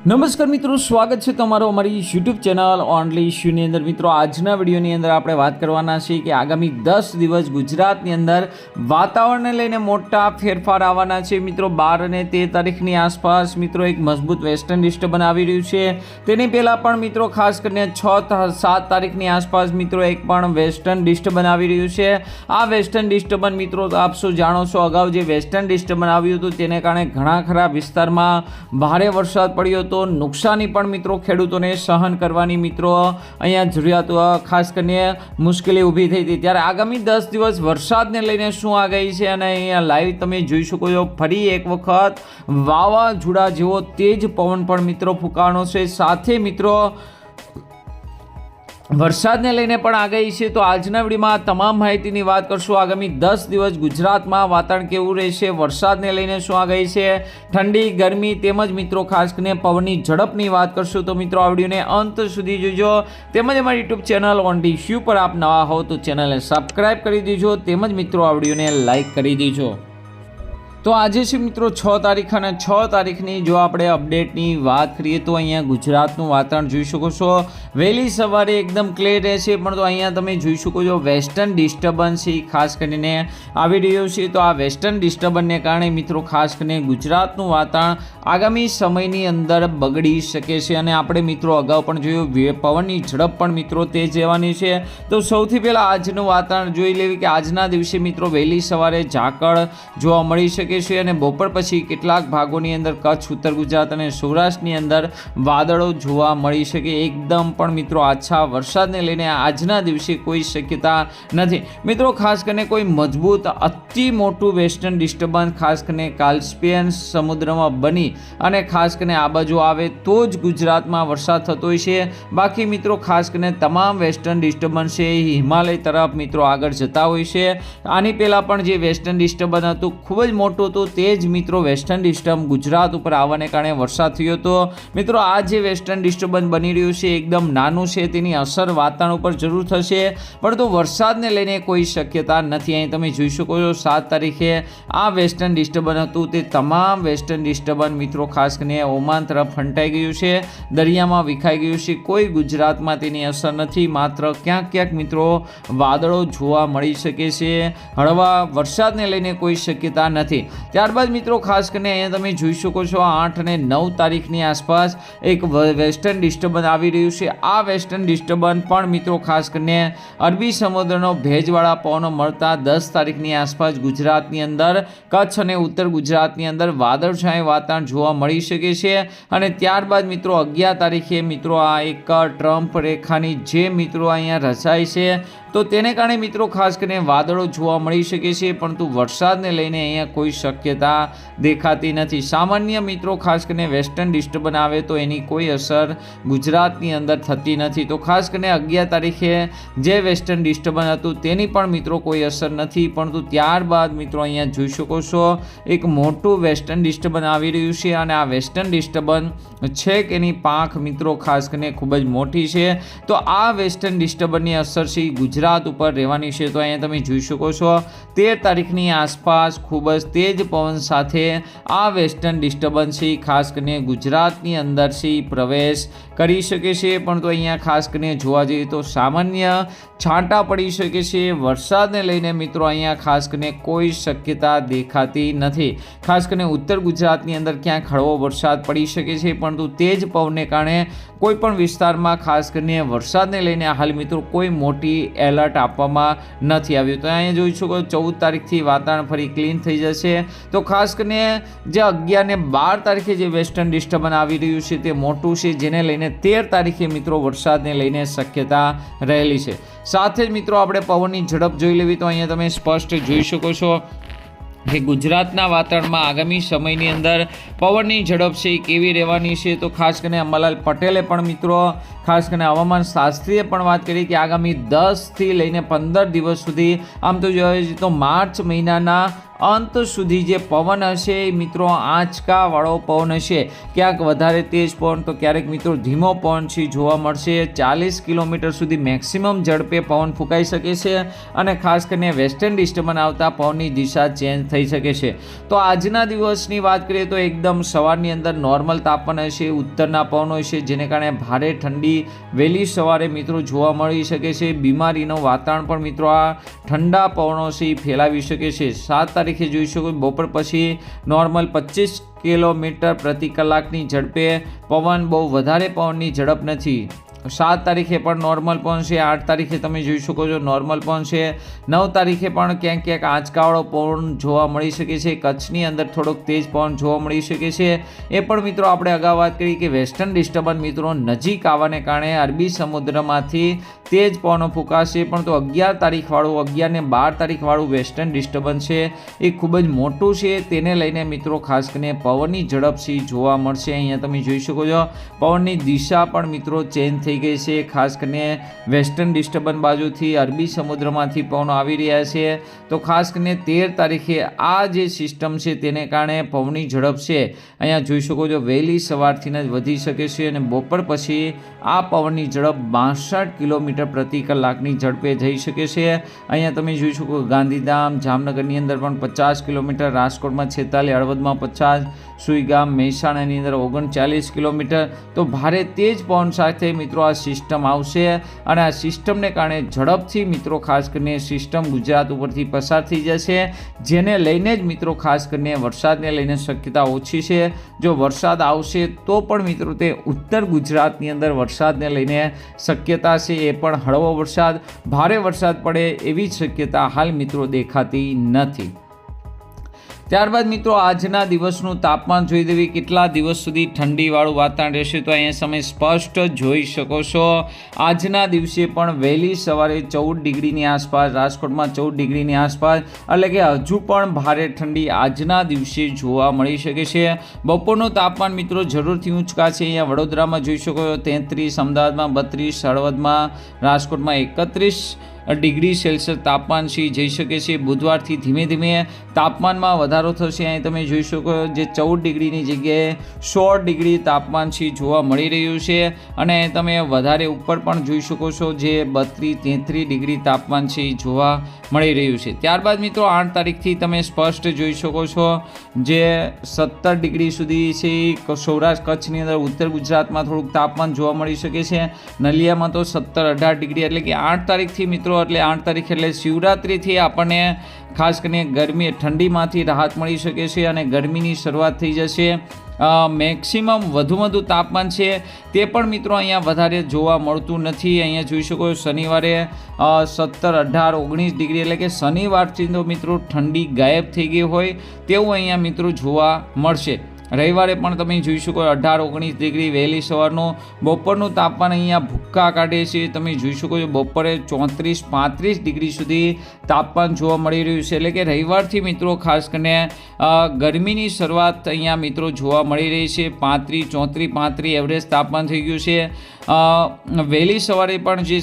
નમસ્કાર મિત્રો, સ્વાગત છે તમારો અમારી યુટ્યુબ ચેનલ ઓનલી ઇશ્યુની અંદર. મિત્રો, આજના વિડીયોની અંદર આપણે વાત કરવાના છીએ કે આગામી દસ દિવસ ગુજરાતની અંદર વાતાવરણને લઈને મોટા ફેરફાર આવવાના છે. મિત્રો, બાર અને તેર તારીખની આસપાસ મિત્રો એક મજબૂત વેસ્ટર્ન ડિસ્ટર્બન આવી રહ્યું છે. તેની પહેલાં પણ મિત્રો, ખાસ કરીને છ સાત તારીખની આસપાસ મિત્રો એક પણ વેસ્ટર્ન ડિસ્ટર્બન આવી રહ્યું છે. આ વેસ્ટર્ન ડિસ્ટર્બન મિત્રો, આપ શું જાણો છો, અગાઉ જે વેસ્ટર્ન ડિસ્ટર્બન આવ્યું હતું, તેને કારણે ઘણા ખરા વિસ્તારમાં ભારે વરસાદ પડ્યો હતો નુકસાની પણ મિત્રો ખેડૂતોને સહન કરવાની મિત્રો અહીંયા જરૂરિયાત ખાસ કરીને મુશ્કેલી ઊભી થઈ હતી. ત્યારે આગામી દસ દિવસ વરસાદને લઈને શું આગાહી છે અને અહીંયા લાઈવ તમે જોઈ શકો છો. ફરી એક વખત વાવાઝોડા જેવો તેજ પવન પણ મિત્રો ફૂંકાવાનો છે. સાથે મિત્રો વરસાદને લઈને પણ આગાહી છે, તો આજના વિડીયોમાં તમામ માહિતીની વાત કરશું. આગામી દસ દિવસ ગુજરાતમાં વાતાવરણ કેવું રહેશે, વરસાદને લઈને શું આગાહી છે? ઠંડી, ગરમી તેમજ મિત્રો, ખાસ કરીને પવનની ઝડપની વાત કરશું. તો મિત્રો, આ વિડીયોને અંત સુધી જોજો. તેમજ અમારી યુટ્યુબ ચેનલ ઓન ડી શ્યુ પર આપ નવા હો તો ચેનલને સબસ્ક્રાઈબ કરી દેજો. તેમજ મિત્રો, આ વિડીયોને લાઇક કરી દેજો. તો આજે છે મિત્રો છ તારીખ અને છ તારીખની જો આપણે અપડેટની વાત કરીએ તો અહીંયા ગુજરાતનું વાતાવરણ જોઈ શકો છો. વહેલી સવારે એકદમ ક્લિયર રહેશે, પણ તો અહીંયા તમે જોઈ શકો છો વેસ્ટર્ન ડિસ્ટર્બન્સ છે ખાસ કરીને આવી રહ્યો છે. તો આ વેસ્ટર્ન ડિસ્ટર્બન્સને કારણે મિત્રો ખાસ કરીને ગુજરાતનું વાતાવરણ આગામી સમયની અંદર બગડી શકે છે. અને આપણે મિત્રો અગાઉ પણ જોયું પવનની ઝડપ પણ મિત્રો તેજ રહેવાની છે. તો સૌથી પહેલાં આજનું વાતાવરણ જોઈ લેવી કે આજના દિવસે મિત્રો વહેલી સવારે ઝાકળ જોવા મળી શકે છે અને બપોર પછી કેટલાક ભાગોની અંદર કચ્છ, ઉત્તર ગુજરાત અને સૌરાષ્ટ્રની અંદર વાદળો જોવા મળી શકે. એકદમ પણ મિત્રો આછા વરસાદને લઈને આજના દિવસે કોઈ શક્યતા નથી. મિત્રો, ખાસ કરીને કોઈ મજબૂત, અતિ મોટું વેસ્ટર્ન ડિસ્ટર્બન્સ, ખાસ કરીને કાલ્સ્પિયન સમુદ્રમાં બની અને ખાસ કરીને આ બાજુ આવે તો જ ગુજરાતમાં વરસાદ થતો હોય છે. બાકી મિત્રો, ખાસ કરીને તમામ વેસ્ટર્ન ડિસ્ટર્બન્સ છે, એ હિમાલય તરફ મિત્રો આગળ જતા હોય છે. આની પહેલાં પણ જે વેસ્ટર્ન ડિસ્ટર્બન્સ હતું, ખૂબ જ મોટું હતું તે જ મિત્રો વેસ્ટર્ન ડિસ્ટર્બ ગુજરાત ઉપર આવવાને કારણે વરસાદ થયો હતો. મિત્રો, આ જે વેસ્ટર્ન ડિસ્ટર્બન્સ બની રહ્યું છે, એકદમ નાનું છે, તેની અસર વાતાવરણ ઉપર જરૂર થશે. પરંતુ વરસાદને લઈને કોઈ શક્યતા નથી. અહીં તમે જોઈ શકો છો, સાત તારીખે આ વેસ્ટર્ન ડિસ્ટર્બન્સ હતું. તે તમામ વેસ્ટર્ન ડિસ્ટર્બન્સ મિત્રો, ખાસ કરીને ઓમાન તરફ ફંટાઈ ગયું છે, દરિયામાં વિખાઈ ગયું છે. કોઈ ગુજરાતમાં તેની અસર નથી. માત્ર ક્યાંક ક્યાંક મિત્રો વાદળો જોવા મળી શકે છે. હળવા વરસાદને લઈને કોઈ શક્યતા નથી. ત્યારબાદ મિત્રો, ખાસ કરીને અહીંયા તમે જોઈ શકો છો આઠ અને નવ તારીખની આસપાસ એક વેસ્ટર્ન ડિસ્ટર્બન્સ આવી રહ્યું છે. આ વેસ્ટર્ન ડિસ્ટર્બન્સ પણ મિત્રો, ખાસ કરીને અરબી સમુદ્રનો ભેજવાળા પવનો મળતા દસ તારીખની આસપાસ ગુજરાતની અંદર, કચ્છ અને ઉત્તર ગુજરાતની અંદર વાદળછાયું વાતાવરણ જોવા મળી શકે છે. અને ત્યારબાદ મિત્રો, અગિયાર તારીખે મિત્રો, આ એક ટ્રમ્પ રેખાની જે મિત્રો, અહીંયા રચાય છે. તો તેને કારણે મિત્રો ખાસ કરીને વાદળો જોવા મળી શકે છે, પરંતુ વરસાદને લઈને અહીંયા કોઈ શક્યતા દેખાતી નથી. સામાન્ય મિત્રો ખાસ કરીને વેસ્ટર્ન ડિસ્ટર્બન આવે તો એની કોઈ અસર ગુજરાતની અંદર થતી નથી. તો ખાસ કરીને અગિયાર તારીખે જે વેસ્ટર્ન ડિસ્ટર્બન હતું તેની પણ મિત્રો કોઈ અસર નથી, પરંતુ ત્યારબાદ મિત્રો અહીંયા જોઈ શકો છો, એક મોટું વેસ્ટર્ન ડિસ્ટર્બન આવી રહ્યું છે અને આ વેસ્ટર્ન ડિસ્ટર્બન છે કે એની પાંખ મિત્રો ખાસ કરીને ખૂબ જ મોટી છે. તો આ વેસ્ટર્ન ડિસ્ટર્બનની અસર છે ઈ ગુજરાત ઉપર રહેવાની છે, તો અહીંયા તમે જોઈ શકો છો, તેર તારીખની આસપાસ ખૂબ જ તેજ પવન સાથે આ વેસ્ટર્ન ડિસ્ટર્બન્સ છે, ખાસ કરીને ગુજરાતની અંદર છે પ્રવેશ કરી શકે છે, પણ તો અહીંયા ખાસ કરીને જોવા જઈએ તો સામાન્ય છાંટા પડી શકે છે, વરસાદને લઈને મિત્રો અહીંયા ખાસ કરીને કોઈ શક્યતા દેખાતી નથી. ખાસ કરીને ઉત્તર ગુજરાતની અંદર ક્યાંક હળવો વરસાદ પડી શકે છે, પરંતુ તેજ પવનને કારણે કોઈ પણ વિસ્તારમાં ખાસ કરીને વરસાદને લઈને હાલ મિત્રો કોઈ મોટી એલર્ટ આપવામાં નથી આવ્યું. તો અહીંયા જોઈ શકો ચૌદ તારીખથી વાતાવરણ ફરી ક્લીન થઈ જશે. તો ખાસ કરીને જે અગિયાર ને બાર તારીખે જે વેસ્ટર્ન ડિસ્ટર્બન આવી રહ્યું છે તે મોટું છે, જેને લઈને તેર તારીખે મિત્રો વરસાદને લઈને શક્યતા રહેલી છે. સાથે જ મિત્રો આપણે પવનની ઝડપ જોઈ લેવી તો અહીંયા તમે સ્પષ્ટ જોઈ શકો છો કે ગુજરાતના વાતાવરણમાં આગામી સમયની અંદર પવનની ઝડપ છે એ કેવી રહેવાની છે. તો ખાસ કરીને અંબાલાલ પટેલે પણ મિત્રો ખાસ કરીને હવામાન શાસ્ત્રીએ પણ વાત કરી કે આગામી દસથી લઈને પંદર દિવસ સુધી, આમ તો જોઈએ તો માર્ચ મહિનાના અંત સુધી જે પવન હશે, એ મિત્રો આંચકાવાળો પવન હશે. ક્યાંક વધારે તેજ પવન તો ક્યારેક મિત્રો ધીમો પવન છે, જોવા મળશે. ચાલીસ કિલોમીટર સુધી મેક્સિમમ ઝડપે પવન ફૂંકાઈ શકે છે અને ખાસ કરીને વેસ્ટર્ન ડિસ્ટર્બન આવતા પવનની દિશા ચેન્જ થઈ શકે છે. તો આજના દિવસની વાત કરીએ તો એકદમ સવારની અંદર નોર્મલ તાપમાન હશે, ઉત્તરના પવન હશે, જેને કારણે ભારે ઠંડી વહેલી સવારે મિત્રો જોવા મળી શકે છે. બીમારીનો વાતાવરણ પણ મિત્રો આ ઠંડા પવનોથી ફેલાવી શકે છે. સાત તારીખે જોઈ શકો બપોર પછી નોર્મલ પચીસ કિલોમીટર પ્રતિ કલાકની ઝડપે પવન બહુ વધારે પવનની ઝડપ નથી. સાત તારીખે પણ નોર્મલ પણ છે, આઠ તારીખે તમે જોઈ શકો છો નોર્મલ પણ છે. નવ તારીખે પણ ક્યાંક ક્યાંક આંચકાવાળો પવન જોવા મળી શકે છે, કચ્છની અંદર થોડોક તેજ પવન જોવા મળી શકે છે. એ પણ મિત્રો આપણે અગાઉ વાત કરી કે વેસ્ટર્ન ડિસ્ટર્બન્સ મિત્રો નજીક આવવાને કારણે અરબી સમુદ્રમાંથી તેજ પવનો ફૂંકાશે, પણ તો અગિયાર તારીખવાળું, અગિયાર ને બાર તારીખવાળું વેસ્ટર્ન ડિસ્ટર્બન્સ છે. એ ખૂબ જ મોટું છે, તેને લઈને મિત્રો ખાસ કરીને પવનની ઝડપ જોવા મળશે. અહીંયા તમે જોઈ શકો છો, પવનની દિશા પણ મિત્રો ચેન્જ ગઈ છે. ખાસ કરીને વેસ્ટર્ન ડિસ્ટર્બન્સ બાજુથી અરબી સમુદ્રમાંથી પવનો આવી રહ્યા છે. તો ખાસ કરીને તેર તારીખે આ જે સિસ્ટમ છે તેને કારણે પવનની ઝડપ છે. અહીંયા જોઈ શકો છો, વહેલી સવારથી જ વધી શકે છે અને બપોર પછી આ પવનની ઝડપ બાસઠ કિલોમીટર પ્રતિ કલાકની ઝડપે જઈ શકે છે. અહીંયા તમે જોઈ શકો ગાંધીધામ, જામનગરની અંદર પણ પચાસ કિલોમીટર, રાજકોટમાં છેતાલીસ હળવદમાં પચાસ સુઈગામ મહેસાણાની અંદર ઓગણચાલીસ કિલોમીટર. તો ભારે તેજ પવન સાથે મિત્રો આ સિસ્ટમ આવશે અને આ સિસ્ટમને કારણે ઝડપથી મિત્રો ખાસ કરીને સિસ્ટમ ગુજરાત ઉપરથી પસાર થઈ જશે, જેને લઈને જ મિત્રો ખાસ કરીને વરસાદને લઈને શક્યતા ઓછી છે. જો વરસાદ આવશે તો પણ મિત્રો તે ઉત્તર ગુજરાતની અંદર વરસાદને લઈને શક્યતા છે, એ પણ હળવો વરસાદ. ભારે વરસાદ પડે એવી જ શક્યતા હાલ મિત્રો દેખાતી નથી. ત્યારબાદ મિત્રો, આજના દિવસનું તાપમાન જોઈ દેવી કેટલા દિવસ સુધી ઠંડીવાળું વાતાવરણ રહેશે તો અહીંયા તમે સ્પષ્ટ જોઈ શકો છો. આજના દિવસે પણ વહેલી સવારે ચૌદ ડિગ્રીની આસપાસ, રાજકોટમાં ચૌદ ડિગ્રીની આસપાસ, એટલે કે હજુ પણ ભારે ઠંડી આજના દિવસે જોવા મળી શકે છે. બપોરનું તાપમાન મિત્રો જરૂરથી ઊંચકાશે અહીંયા વડોદરામાં જોઈ શકો છો, તેત્રીસ, અમદાવાદમાં બત્રીસ, હળવદમાં, રાજકોટમાં એકત્રીસ ડિગ્રી સેલ્સિયસ તાપમાન છે જઈ શકે છે. બુધવારથી ધીમે ધીમે તાપમાનમાં વધારો થશે. અહીં તમે જોઈ શકો જે ચૌદ ડિગ્રીની જગ્યાએ સોળ ડિગ્રી તાપમાન છે, જોવા મળી રહ્યું છે. અને તમે વધારે ઉપર પણ જોઈ શકો છો જે બત્રીસ તેત્રીસ ડિગ્રી તાપમાન છે જોવા મળી રહ્યું છે. ત્યારબાદ મિત્રો, આઠ તારીખથી તમે સ્પષ્ટ જોઈ શકો છો જે સત્તર ડિગ્રી સુધી છે, સૌરાષ્ટ્ર કચ્છની અંદર ઉત્તર ગુજરાતમાં થોડુંક તાપમાન જોવા મળી શકે છે. નલિયામાં તો સત્તર અઢાર ડિગ્રી, એટલે કે આઠ તારીખથી મિત્રો એટલે આઠ તારીખ એટલે શિવરાત્રિથી આપણને ખાસ કરીને ગરમી ઠંડીમાંથી રાહત મળી શકે છે અને ગરમીની શરૂઆત થઈ જશે. મેક્સિમમ વધુ વધુ તાપમાન છે તે પણ મિત્રો અહીંયા વધારે જોવા મળતું નથી. અહીંયા જોઈ શકો શનિવારે સત્તર, અઢાર, ઓગણીસ ડિગ્રી એટલે કે શનિવારથી તો મિત્રો ઠંડી ગાયબ થઈ ગઈ હોય તેવું અહીંયા મિત્રો જોવા મળશે. રવિવારે પણ તમે જોઈ શકો અઢાર, ઓગણીસ ડિગ્રી વહેલી સવારનું. બપોરનું તાપમાન અહીંયા ભૂક્કા કાઢે છે. તમે જોઈ શકો છો બપોરે ચોત્રીસ, પાંત્રીસ ડિગ્રી સુધી તાપમાન જોવા મળી રહ્યું છે. એટલે કે રવિવારથી મિત્રો ખાસ કરીને ગરમીની શરૂઆત અહીંયા મિત્રો જોવા મળી રહી છે. પાંત્રીસ, ચોત્રીસ, પાંત્રીસ એવરેજ તાપમાન થઈ ગયું છે. વહેલી સવારે પણ જે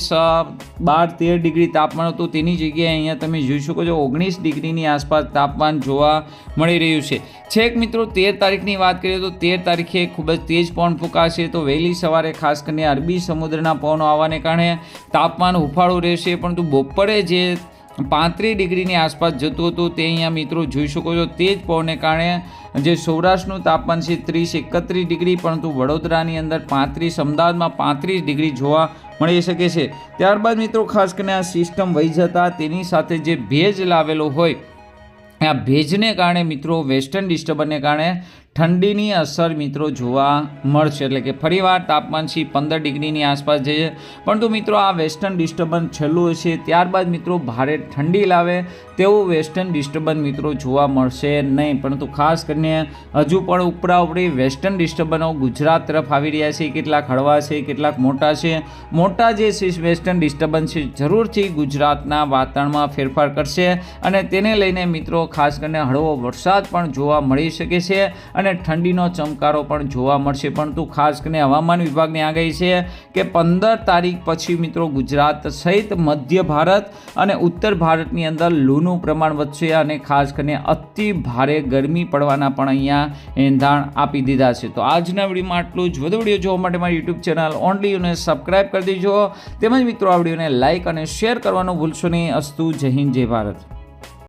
બાર, તેર ડિગ્રી તાપમાન હતું તેની જગ્યાએ અહીંયા તમે જોઈ શકો છો ઓગણીસ ડિગ્રીની આસપાસ તાપમાન જોવા મળી રહ્યું છે. છેક મિત્રો તેર તારીખની વાત કરીએ તો તેર તારીખે ખૂબ જ તેજ પવન ફૂંકાશે. તો વહેલી સવારે ખાસ કરીને અરબી સમુદ્રના પવનો આવવાને કારણે તાપમાન હુફાળું રહેશે. પરંતુ બપોરે જે પાંત્રીસ ડિગ્રીની આસપાસ જતું હતું તે અહીંયા મિત્રો જોઈ શકો છો. તે જ પવનને કારણે જે સૌરાષ્ટ્રનું તાપમાન છે ત્રીસ એકત્રીસ ડિગ્રી, પરંતુ વડોદરાની અંદર પાંત્રીસ, અમદાવાદમાં પાંત્રીસ ડિગ્રી જોવા મળી શકે છે. ત્યારબાદ મિત્રો ખાસ કરીને આ સિસ્ટમ વહી જતા તેની સાથે જે ભેજ લાવેલો હોય, આ ભેજને કારણે મિત્રો વેસ્ટર્ન ડિસ્ટર્બન્સને કારણે ઠંડીની અસર મિત્રો જોવા મળશે. એટલે કે ફરીવાર તાપમાન છે પંદર ડિગ્રીની આસપાસ જઈએ. પરંતુ મિત્રો આ વેસ્ટર્ન ડિસ્ટર્બન્સ છેલ્લું હશે ત્યારબાદ મિત્રો ભારે ઠંડી લાવે તેવું વેસ્ટર્ન ડિસ્ટર્બન્સ મિત્રો જોવા મળશે નહીં. પરંતુ ખાસ કરીને હજુ પણ ઉપરા ઉપરી વેસ્ટર્ન ડિસ્ટર્બન્સો ગુજરાત તરફ આવી રહ્યા છે. કેટલાક હળવા છે, કેટલાક મોટા છે. મોટા જે વેસ્ટર્ન ડિસ્ટર્બન્સ છે, જરૂરથી ગુજરાતના વાતાવરણમાં ફેરફાર કરશે અને તેને લઈને મિત્રો ખાસ કરીને હળવો વરસાદ પણ જોવા મળી શકે છે. અને અને ઠંડીનો ચમકારો પણ જોવા મળશે. પરંતુ ખાસ કરીને હવામાન વિભાગની આગાહી છે કે પંદર તારીખ પછી મિત્રો ગુજરાત સહિત મધ્ય ભારત અને ઉત્તર ભારતની અંદર લૂનું પ્રમાણ વધશે અને ખાસ કરીને અતિ ભારે ગરમી પડવાના પણ અહીંયા એંધાણ આપી દીધા છે. તો આજના વિડીયોમાં આટલું જ. વધુ વીડિયો જોવા માટે મારી યુટ્યુબ ચેનલ ઓનલી યુને સબસ્ક્રાઇબ કરી દેજો. તેમજ મિત્રો આ વિડીયોને લાઇક અને શેર કરવાનું ભૂલશો નહીં. અસ્તુ જય હિન્દ, જય ભારત.